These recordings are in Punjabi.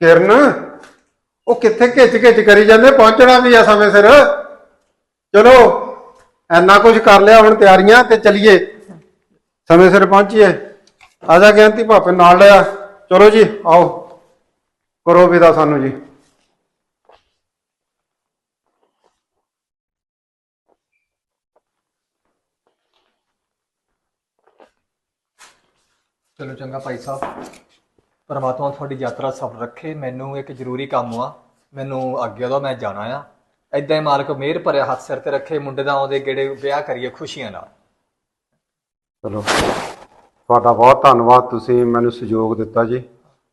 ਕਿਰਨ, ਉਹ ਕਿੱਥੇ ਖਿੱਚ ਖਿੱਚ ਕਰੀ ਜਾਂਦੇ? ਪਹੁੰਚਣਾ ਵੀ ਆ ਸਮੇਂ ਸਿਰ। ਚਲੋ ਐਨਾ ਕੁਝ ਕਰ ਲਿਆ, ਹੁਣ ਤਿਆਰੀਆਂ ਤੇ ਚਲੀਏ। ਸਮੇਂ ਸਿਰ ਪਹੁੰਚੀਏ। ਆ ਜਾ ਗਿਆਨਤੀ ਭਾਪੇ, ਨਾਲ ਲਿਆ ਚਲੋ ਜੀ, ਆਓ। ਕਰੋ ਵਿਦਾ ਸਾਨੂੰ ਜੀ। ਚਲੋ ਚੰਗਾ ਭਾਈ ਸਾਹਿਬ। ਪਰਮਾਤਮਾ ਤੁਹਾਡੀ ਯਾਤਰਾ ਸਫਲ ਰੱਖੇ। ਮੈਨੂੰ ਇੱਕ ਜ਼ਰੂਰੀ ਕੰਮ ਆ। ਮੈਨੂੰ ਆਗਿਆ ਦੋ ਮੈਂ ਜਾਣਾ ਆ। ਐਦਾਂ ਹੀ ਮਾਲਕ ਮਿਹਰ ਭਰਿਆ ਹੱਥ ਸਿਰ ਤੇ ਰੱਖੇ। ਮੁੰਡੇ ਦਾ ਆਉਂਦੇ ਗੇੜੇ ਵਿਆਹ ਕਰੀਏ ਖੁਸ਼ੀਆਂ ਨਾਲ। ਚਲੋ। ਤੁਹਾਡਾ ਬਹੁਤ ਧੰਨਵਾਦ। ਤੁਸੀਂ ਮੈਨੂੰ ਸਹਿਯੋਗ ਦਿੱਤਾ ਜੀ।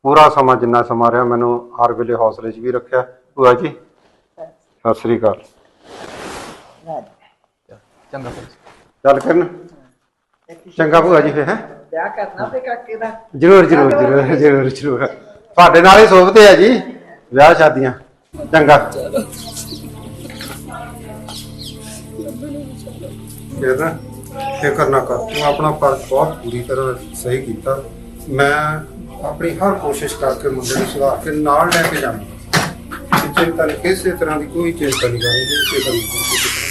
ਪੂਰਾ ਸਮਾਂ ਜਿੰਨਾ ਸਮਾਂ ਰਿਹਾ ਮੈਨੂੰ ਹਰ ਵੇਲੇ ਹੌਸਲੇ 'ਚ ਵੀ ਰੱਖਿਆ। ਭੂਆ ਜੀ ਸਤਿ ਸ੍ਰੀ ਅਕਾਲ। ਚੰਗਾ ਜੀ। ਚੱਲ ਕਰਨ ਚੰਗਾ ਭੂਆ ਜੀ ਫੇ ਹੈ। ਵਿਆਹ ਕਰਨਾ ਤੇ ਕਾਕੇ ਦਾ। ਜਰੂਰ ਜਰੂਰ ਜਰੂਰ ਜਰੂਰ ਜਰੂਰ। ਤੁਹਾਡੇ ਨਾਲ ਹੀ ਸੋਭਤੇ ਆ ਜੀ ਵਿਆਹ ਸ਼ਾਦੀਆਂ। ਚੰਗਾ। ਫਿਰ ਫਿਕਰ ਨਾ ਕਰ ਤੂੰ ਆਪਣਾ ਫਰਜ਼ ਬਹੁਤ ਪੂਰੀ ਤਰ੍ਹਾਂ ਸਹੀ ਕੀਤਾ। ਮੈਂ ਆਪਣੀ ਹਰ ਕੋਸ਼ਿਸ਼ ਕਰਕੇ ਮੁੰਡੇ ਨੂੰ ਸੁਧਾਰ ਕੇ ਨਾਲ ਲੈ ਕੇ ਜਾਵਾਂਗਾ। ਚਿੰਤਾ ਨਹੀਂ ਕਿਸੇ ਤਰ੍ਹਾਂ ਦੀ ਕੋਈ ਚਿੰਤਾ ਨਹੀਂ ਕਰਨੀ ਕਿਸੇ ਤਰ੍ਹਾਂ ਦੀ